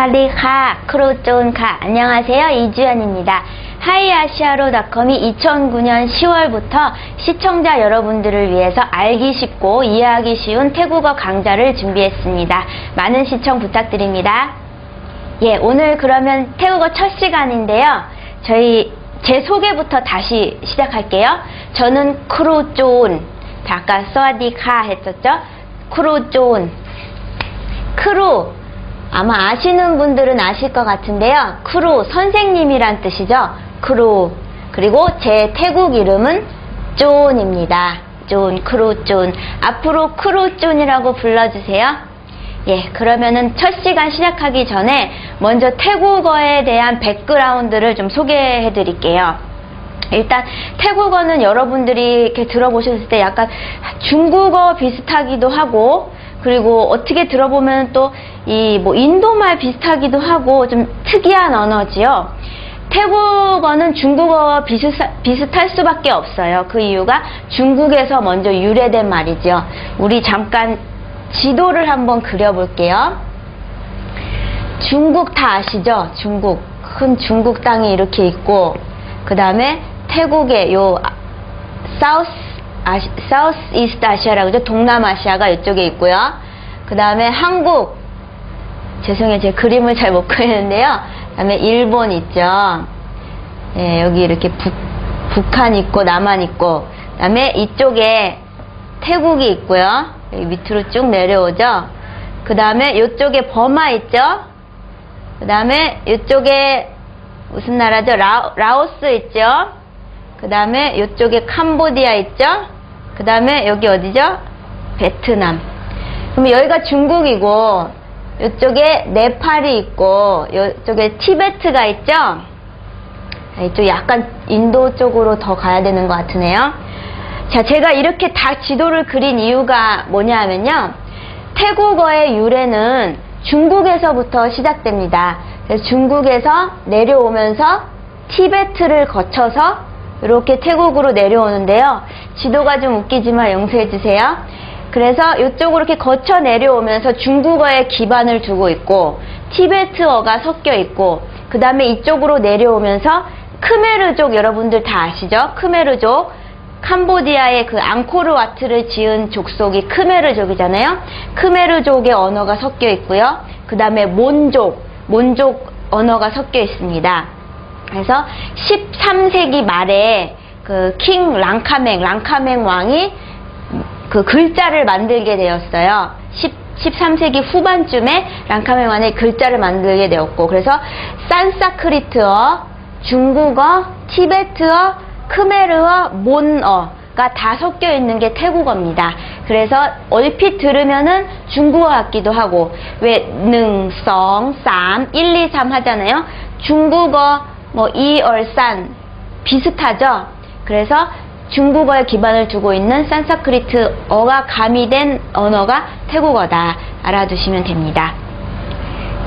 사와디카 크로존카 안녕하세요 이주연입니다. 하이아시아로닷컴이 2009년 10월부터 시청자 여러분들을 위해서 알기 쉽고 이해하기 쉬운 태국어 강좌를 준비했습니다. 많은 시청 부탁드립니다. 예, 오늘 그러면 태국어 첫 시간인데요. 저희 제 소개부터 다시 시작할게요. 저는 크루존, 아까 서와디카 했었죠? 크루존, 크루 아마 아시는 분들은 아실 것 같은데요. 크루 선생님이란 뜻이죠. 크루 그리고 제 태국 이름은 존입니다. 존 크루 존 앞으로 크루 존이라고 불러주세요. 예, 그러면은 첫 시간 시작하기 전에 먼저 태국어에 대한 백그라운드를 좀 소개해 드릴게요. 일단 태국어는 여러분들이 이렇게 들어보셨을 때 약간 중국어 비슷하기도 하고 그리고 어떻게 들어보면 또 이 뭐 인도말 비슷하기도 하고 좀 특이한 언어지요. 태국어는 중국어 비슷, 비슷할 수밖에 없어요. 그 이유가 중국에서 먼저 유래된 말이죠. 우리 잠깐 지도를 한번 그려볼게요. 중국 다 아시죠? 중국. 큰 중국 땅이 이렇게 있고, 그 다음에 태국의 요, 사우스, 사우스 이스트 아시아라고 그러죠? 동남아시아가 이쪽에 있고요. 그 다음에 한국, 죄송해요. 제 그림을 잘 못 그리는데요. 그 다음에 일본 있죠. 예, 여기 이렇게 북, 북한 있고, 남한 있고, 그 다음에 이쪽에 태국이 있고요. 여기 밑으로 쭉 내려오죠. 그 다음에 이쪽에 버마 있죠. 그 다음에 이쪽에 무슨 나라죠? 라, 라오스 있죠. 그 다음에 이쪽에 캄보디아 있죠. 그 다음에 여기 어디죠? 베트남. 그럼 여기가 중국이고 이쪽에 네팔이 있고 이쪽에 티베트가 있죠. 이쪽 약간 인도 쪽으로 더 가야 되는 것 같으네요. 자, 제가 이렇게 다 지도를 그린 이유가 뭐냐 하면요. 태국어의 유래는 중국에서부터 시작됩니다. 중국에서 내려오면서 티베트를 거쳐서 이렇게 태국으로 내려오는데요. 지도가 좀 웃기지만 용서해 주세요. 그래서 이쪽으로 이렇게 거쳐 내려오면서 중국어에 기반을 두고 있고 티베트어가 섞여 있고 그 다음에 이쪽으로 내려오면서 크메르족 여러분들 다 아시죠? 크메르족 캄보디아의 그 앙코르와트를 지은 족속이 크메르족이잖아요. 크메르족의 언어가 섞여 있고요. 그 다음에 몬족, 몬족 언어가 섞여 있습니다. 그래서 13세기 말에 그 킹 랑카맹, 랑카맹 왕이 그 글자를 만들게 되었어요. 10, 13세기 후반쯤에 랑카맹 왕이 글자를 만들게 되었고, 그래서 산사크리트어, 중국어, 티베트어, 크메르어, 몬어가 다 섞여 있는 게 태국어입니다. 그래서 얼핏 들으면은 중국어 같기도 하고 왜 능, 성, 쌈, 1, 2, 3 하잖아요. 중국어 뭐 이얼산 비슷하죠. 그래서 중국어에 기반을 두고 있는 산사크리트어가 가미된 언어가 태국어다 알아두시면 됩니다.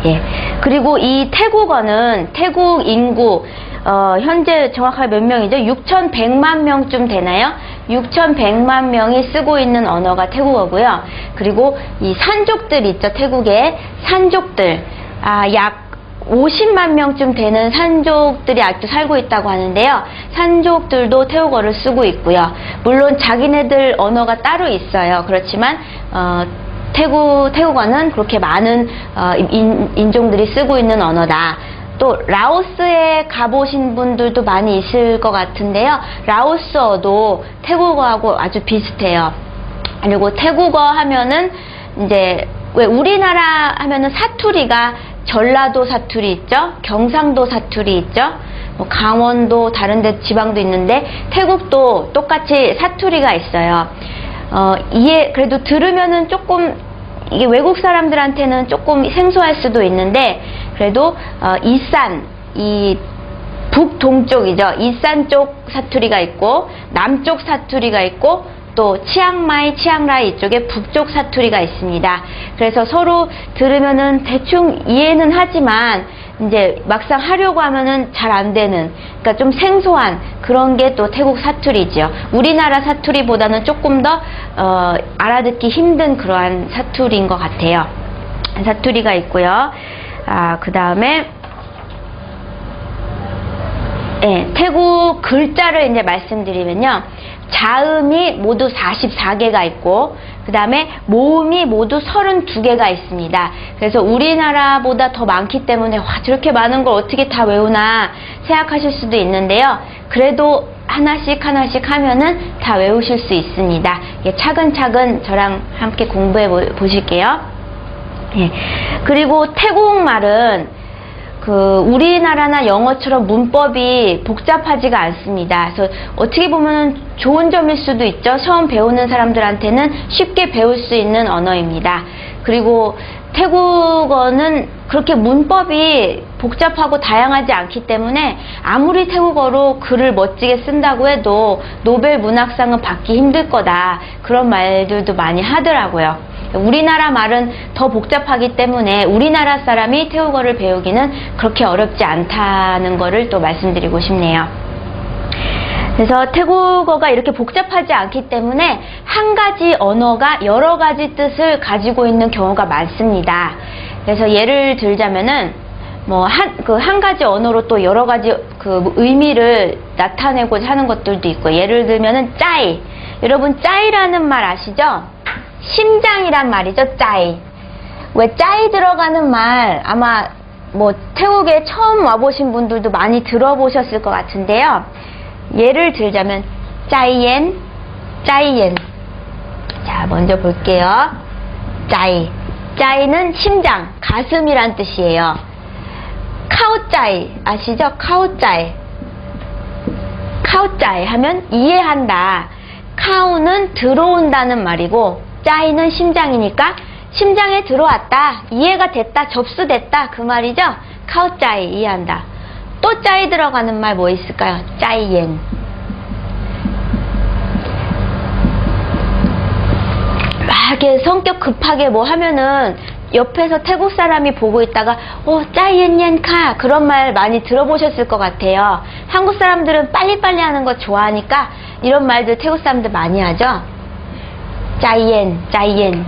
예. 그리고 이 태국어는 태국 인구 어, 현재 정확하게 몇 명이죠? 6,100만 명쯤 되나요? 6,100만 명이 쓰고 있는 언어가 태국어고요. 그리고 이 산족들 있죠, 태국에 산족들 아, 약 50만 명쯤 되는 산족들이 아직도 살고 있다고 하는데요. 산족들도 태국어를 쓰고 있고요. 물론 자기네들 언어가 따로 있어요. 그렇지만 어, 태국 태국어는 그렇게 많은 어, 인, 인종들이 쓰고 있는 언어다. 또 라오스에 가보신 분들도 많이 있을 것 같은데요. 라오스어도 태국어하고 아주 비슷해요. 그리고 태국어 하면은 이제 왜 우리나라 하면은 사투리가 전라도 사투리 있죠? 경상도 사투리 있죠? 뭐 강원도 다른 데 지방도 있는데 태국도 똑같이 사투리가 있어요. 어, 이해 그래도 들으면은 조금 이게 외국 사람들한테는 조금 생소할 수도 있는데 그래도 어, 이산 이 북동쪽이죠. 이산 쪽 사투리가 있고 남쪽 사투리가 있고 또 치앙마이, 치앙라이 이쪽에 북쪽 사투리가 있습니다. 그래서 서로 들으면은 대충 이해는 하지만 이제 막상 하려고 하면은 잘 안 되는 그러니까 좀 생소한 그런 게 또 태국 사투리죠. 우리나라 사투리보다는 조금 더 어, 알아듣기 힘든 그러한 사투리인 것 같아요. 사투리가 있고요. 아, 그 다음에 예, 태국 글자를 이제 말씀드리면요. 자음이 모두 44개가 있고, 그 다음에 모음이 모두 32개가 있습니다. 그래서 우리나라보다 더 많기 때문에, 와, 저렇게 많은 걸 어떻게 다 외우나 생각하실 수도 있는데요. 그래도 하나씩 하나씩 하면은 다 외우실 수 있습니다. 예, 차근차근 저랑 함께 공부해 보- 보실게요. 예. 그리고 태국말은 그 우리나라나 영어처럼 문법이 복잡하지가 않습니다. 그래서 어떻게 보면 좋은 점일 수도 있죠. 처음 배우는 사람들한테는 쉽게 배울 수 있는 언어입니다. 그리고 태국어는 그렇게 문법이 복잡하고 다양하지 않기 때문에 아무리 태국어로 글을 멋지게 쓴다고 해도 노벨 문학상은 받기 힘들 거다. 그런 말들도 많이 하더라고요. 우리나라 말은 더 복잡하기 때문에 우리나라 사람이 태국어를 배우기는 그렇게 어렵지 않다는 거를 또 말씀드리고 싶네요. 그래서 태국어가 이렇게 복잡하지 않기 때문에 한 가지 언어가 여러 가지 뜻을 가지고 있는 경우가 많습니다. 그래서 예를 들자면은 뭐한그한 가지 언어로 또 여러 가지 그 의미를 나타내고자 하는 것들도 있고 예를 들면은 짜이 여러분 짜이라는 말 아시죠? 심장이란 말이죠 짜이 왜 짜이 들어가는 말 아마 뭐 태국에 처음 와보신 분들도 많이 들어보셨을 것 같은데요. 예를 들자면 짜이엔, 짜이엔. 자, 먼저 볼게요. 짜이. 짜이는 심장, 가슴이란 뜻이에요. 카오짜이 아시죠? 카오짜이. 카오짜이 하면 이해한다. 카오는 들어온다는 말이고 짜이는 심장이니까 심장에 들어왔다, 이해가 됐다, 접수됐다 그 말이죠. 카오짜이 이해한다. 또 짜이 들어가는 말 뭐 있을까요? 짜이엔. 막 이렇게 성격 급하게 뭐 하면은 옆에서 태국 사람이 보고 있다가 어 짜이엔옌카 그런 말 많이 들어보셨을 것 같아요. 한국 사람들은 빨리빨리 하는 거 좋아하니까 이런 말들 태국 사람들 많이 하죠. 짜이엔, 짜이엔.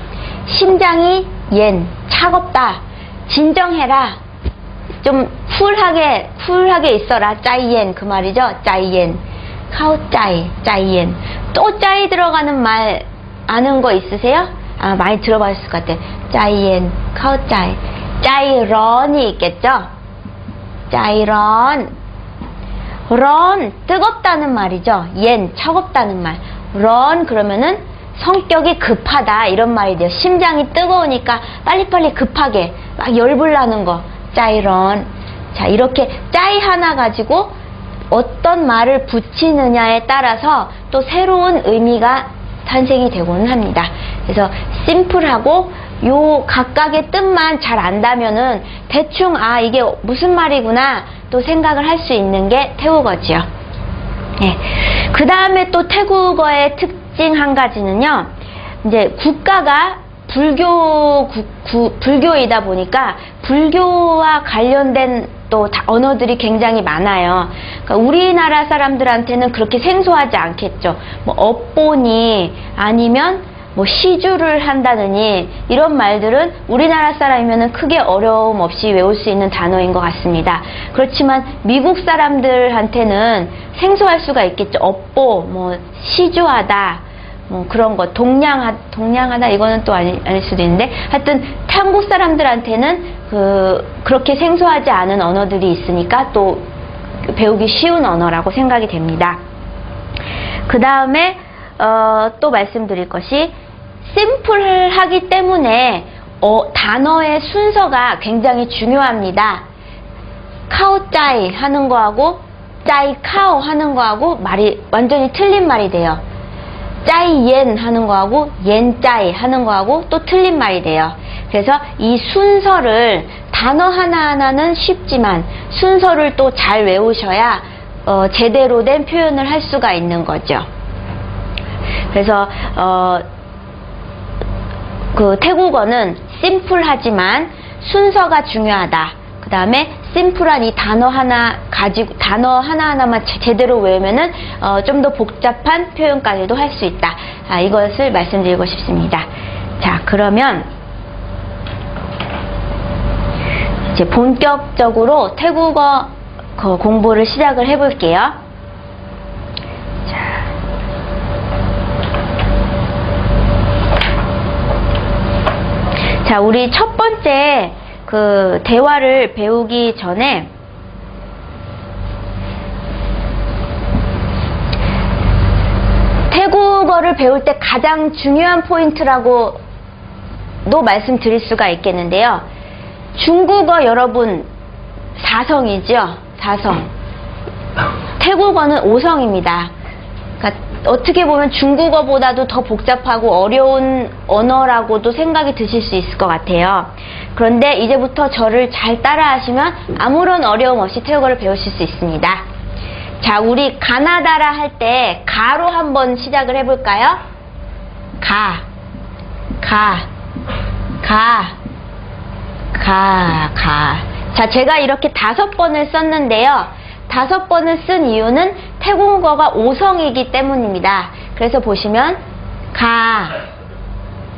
심장이 옌, 차갑다. 진정해라. 좀 쿨하게, 쿨하게 있어라. 짜이엔, 그 말이죠. 짜이엔. 카오 짜이, 짜이엔. 또 짜이 들어가는 말 아는 거 있으세요? 아, 많이 들어봤을 것 같아요. 짜이엔, 카오 짜이. 짜이런이 있겠죠? 짜이런. 런, 뜨겁다는 말이죠. 옌, 차갑다는 말. 런, 그러면은 성격이 급하다. 이런 말이 돼요. 심장이 뜨거우니까 빨리빨리 급하게 막 열불 나는 거. 짜이런. 자, 이렇게 짜이 하나 가지고 어떤 말을 붙이느냐에 따라서 또 새로운 의미가 탄생이 되고는 합니다. 그래서 심플하고 요 각각의 뜻만 잘 안다면은 대충 아 이게 무슨 말이구나 또 생각을 할 수 있는 게 태국어지요. 예. 그 다음에 또 태국어의 특 징 한 가지는요. 이제 국가가 불교 구- 구- 불교이다 보니까 불교와 관련된 또 다- 언어들이 굉장히 많아요. 그러니까 우리나라 사람들한테는 그렇게 생소하지 않겠죠. 뭐 업보니 아니면 뭐 시주를 한다느니 이런 말들은 우리나라 사람이면 크게 어려움 없이 외울 수 있는 단어인 것 같습니다. 그렇지만 미국 사람들한테는 생소할 수가 있겠죠. 업보, 뭐 시주하다, 뭐 그런 거 동냥하 동냥하다 이거는 또 아니, 아닐 수도 있는데 하여튼 한국 사람들한테는 그 그렇게 생소하지 않은 언어들이 있으니까 또 배우기 쉬운 언어라고 생각이 됩니다. 그 다음에 어, 또 말씀드릴 것이 심플하기 때문에 어, 단어의 순서가 굉장히 중요합니다. 카오짜이 하는 거하고 짜이 카오 하는 거하고 말이 완전히 틀린 말이 돼요. 짜이 옌 하는 거하고 옌 짜이 하는 거하고 또 틀린 말이 돼요. 그래서 이 순서를 단어 하나하나는 쉽지만 순서를 또 잘 외우셔야 어, 제대로 된 표현을 할 수가 있는 거죠. 그래서 어, 그 태국어는 심플하지만 순서가 중요하다. 그 다음에 심플한 이 단어 하나 가지고 단어 하나 하나만 제- 제대로 외우면은 어, 좀 더 복잡한 표현까지도 할 수 있다. 아, 이것을 말씀드리고 싶습니다. 자, 그러면 이제 본격적으로 태국어 그 공부를 시작을 해볼게요. 자, 우리 첫 번째 그 대화를 배우기 전에 태국어를 배울 때 가장 중요한 포인트라고도 말씀드릴 수가 있겠는데요. 중국어 여러분 사성이죠. 사성. 태국어는 오성입니다. 어떻게 보면 중국어보다도 더 복잡하고 어려운 언어라고도 생각이 드실 수 있을 것 같아요. 그런데 이제부터 저를 잘 따라하시면 아무런 어려움 없이 태국어를 배우실 수 있습니다. 자, 우리 가나다라 할 때 가로 한번 시작을 해볼까요? 가, 가, 가, 가, 가. 자, 제가 이렇게 다섯 번을 썼는데요. 다섯 번을 쓴 이유는 태국어가 오성이기 때문입니다. 그래서 보시면 가,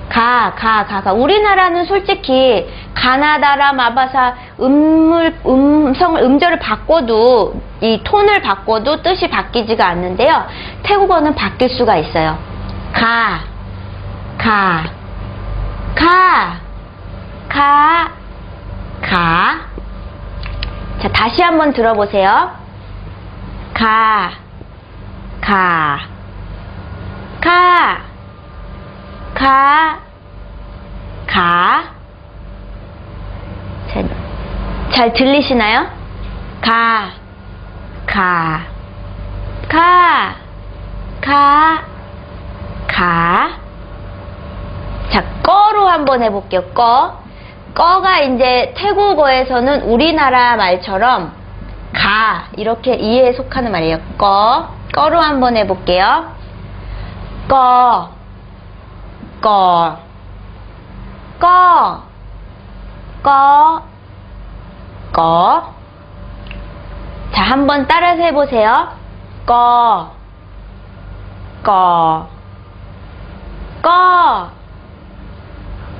가, 가, 가, 가. 우리나라는 솔직히 가나다라, 마바사 음물, 음성을 음절을 바꿔도 이 톤을 바꿔도 뜻이 바뀌지가 않는데요. 태국어는 바뀔 수가 있어요. 가, 가, 가, 가, 가. 자, 다시 한번 들어보세요. 가, 가, 가, 가, 가. 자, 잘 들리시나요? 가, 가, 가, 가, 가. 자, 꺼로 한번 해볼게요. 꺼. 꺼가 이제 태국어에서는 우리나라 말처럼 가 이렇게 이에 속하는 말이에요. 꺼. 꺼로 한번 해볼게요. 꺼. 꺼. 꺼. 꺼. 꺼. 자, 한번 따라서 해보세요. 꺼. 꺼. 꺼.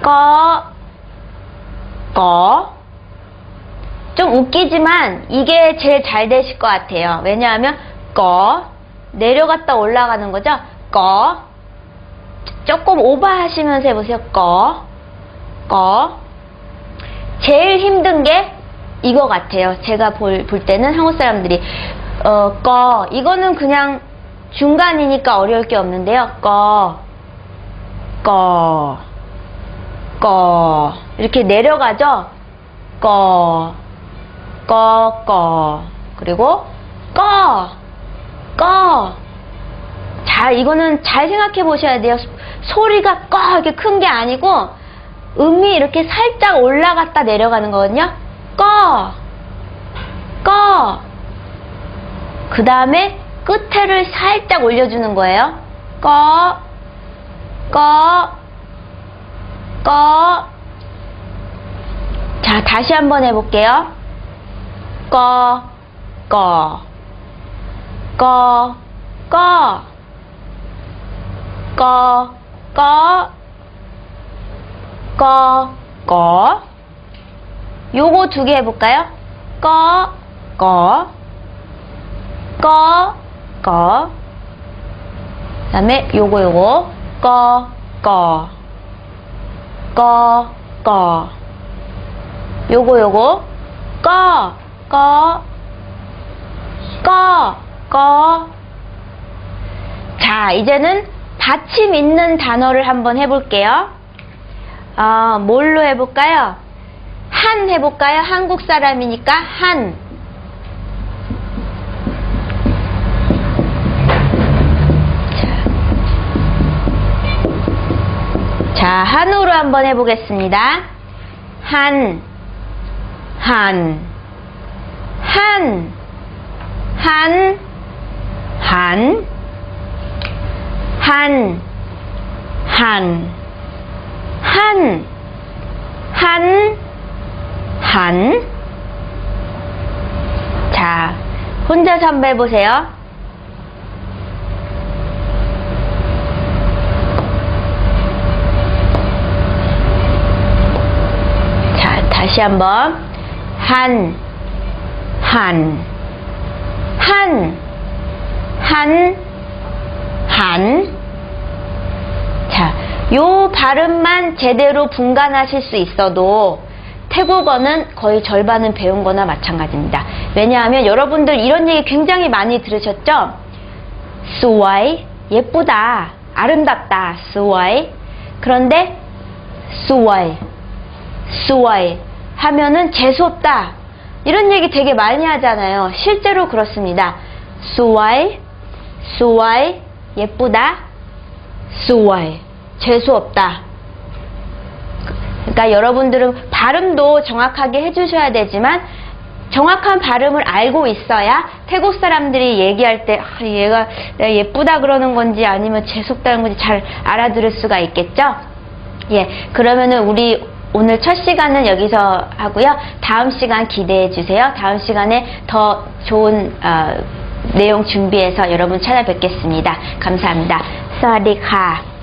꺼. 꺼. 좀 웃기지만 이게 제일 잘 되실 것 같아요. 왜냐하면 꺼. 내려갔다 올라가는 거죠. 꺼. 조금 오버하시면서 해보세요. 꺼. 꺼. 제일 힘든 게 이거 같아요. 제가 볼, 볼 때는 한국 사람들이 어, 꺼. 이거는 그냥 중간이니까 어려울 게 없는데요. 꺼. 꺼. 꺼. 이렇게 내려가죠? 꺼. 꺼, 꺼. 그리고 꺼. 꺼. 자, 이거는 잘 생각해 보셔야 돼요. 소리가 꺼 이렇게 큰 게 아니고 음이 이렇게 살짝 올라갔다 내려가는 거거든요. 꺼. 꺼. 그 다음에 끝에를 살짝 올려주는 거예요. 꺼. 꺼. 꺼. 자, 다시 한번 해볼게요. 꺼, 꺼, 꺼, 꺼, 꺼, 꺼, 꺼, 꺼. 요거 두 개 해볼까요? 꺼, 꺼, 꺼, 꺼. 그 다음에 요거, 요거. 꺼, 꺼, 꺼, 꺼. 요거, 요거. 꺼, 꺼, 꺼, 꺼. 자, 이제는 받침 있는 단어를 한번 해볼게요. 어, 뭘로 해볼까요? 한 해볼까요? 한국 사람이니까 한. 자, 자, 한으로 한번 해보겠습니다. 한, 한, 한, 한, 한, 한, 한, 한, 한, 한. 자, 혼자서 한번 해보세요. 자, 다시 한번. 한, 한, 한, 한, 한. 자, 요 발음만 제대로 분간하실 수 있어도 태국어는 거의 절반은 배운 거나 마찬가지입니다. 왜냐하면 여러분들 이런 얘기 굉장히 많이 들으셨죠? 수와이, 예쁘다, 아름답다, 수와이. 그런데 수와이, 수와이 하면은 재수없다. 이런 얘기 되게 많이 하잖아요. 실제로 그렇습니다. 수와이, 수와이, 예쁘다, 수와이, 재수없다. 그러니까 여러분들은 발음도 정확하게 해주셔야 되지만 정확한 발음을 알고 있어야 태국 사람들이 얘기할 때 아, 얘가 예쁘다 그러는 건지 아니면 재수없다는 건지 잘 알아들을 수가 있겠죠? 예, 그러면은 우리 오늘 첫 시간은 여기서 하고요. 다음 시간 기대해 주세요. 다음 시간에 더 좋은 어, 내용 준비해서 여러분 찾아뵙겠습니다. 감사합니다. สวัสดีค่ะ